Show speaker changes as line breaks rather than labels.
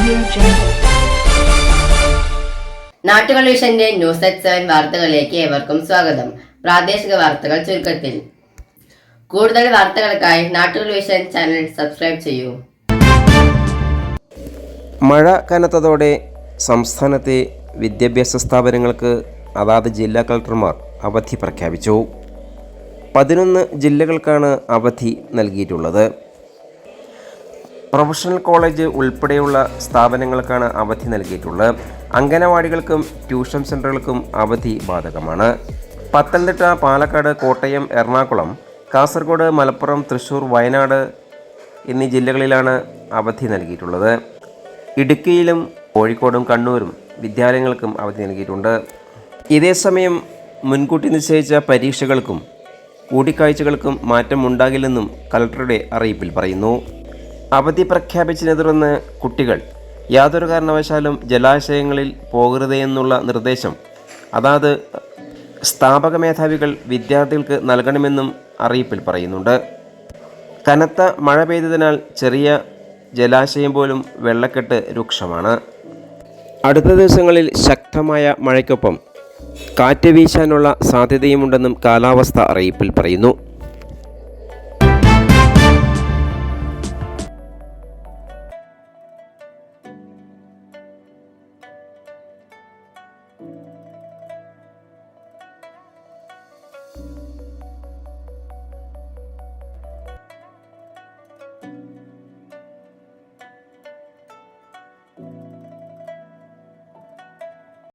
Jungle.
News at seven വാർത്തകളിലേക്ക് ഏവർക്കും സ്വാഗതം. പ്രാദേശിക വാർത്തകൾ ചുരുക്കത്തിൽ. കൂടുതൽ വാർത്തകൾക്കായി നാട്ടുകൾ വിഷൻ ചാനൽ സബ്സ്ക്രൈബ് ചെയ്യൂ.
മഴ കനത്തതോടെ സംസ്ഥാനത്തെ വിദ്യാഭ്യാസ സ്ഥാപനങ്ങൾക്ക് അതാത് ജില്ലാ കളക്ടർമാർ അവധി പ്രഖ്യാപിച്ചു. പതിനൊന്ന് ജില്ലകൾക്കാണ് അവധി നൽകിയിട്ടുള്ളത്. പ്രൊഫഷണൽ കോളേജ് ഉൾപ്പെടെയുള്ള സ്ഥാപനങ്ങൾക്കാണ് അവധി നൽകിയിട്ടുള്ളത്. അംഗനവാടികൾക്കും ട്യൂഷൻ സെന്ററുകൾക്കും അവധി ബാധകമാണ്. പത്തനംതിട്ട പാലക്കാട് കോട്ടയം എറണാകുളം കാസർഗോഡ് മലപ്പുറം തൃശ്ശൂർ വയനാട് എന്നീ ജില്ലകളിലാണ് അവധി നൽകിയിട്ടുള്ളത്. ഇടുക്കിയിലും കോഴിക്കോടും കണ്ണൂരും വിദ്യാലയങ്ങൾക്കും അവധി നൽകിയിട്ടുണ്ട്. ഇതേസമയം മുൻകൂട്ടി നിശ്ചയിച്ച പരീക്ഷകൾക്കും കൂടിക്കാഴ്ചകൾക്കും മാറ്റമുണ്ടാകില്ലെന്നും കലക്ടറുടെ അറിയിപ്പിൽ പറയുന്നു. അവധി പ്രഖ്യാപിച്ചതിനെ തുടർന്ന് കുട്ടികൾ യാതൊരു കാരണവശാലും ജലാശയങ്ങളിൽ പോകരുത് എന്നുള്ള നിർദ്ദേശം അതാത് സ്ഥാപക മേധാവികൾ വിദ്യാർത്ഥികൾക്ക് നൽകണമെന്നും അറിയിപ്പിൽ പറയുന്നുണ്ട്. കനത്ത മഴ പെയ്തതിനാൽ ചെറിയ ജലാശയം പോലും വെള്ളക്കെട്ട് രൂക്ഷമാണ്. അടുത്ത ദിവസങ്ങളിൽ ശക്തമായ മഴയ്ക്കൊപ്പം കാറ്റ് വീശാനുള്ള സാധ്യതയുമുണ്ടെന്നും കാലാവസ്ഥ അറിയിപ്പിൽ പറയുന്നു.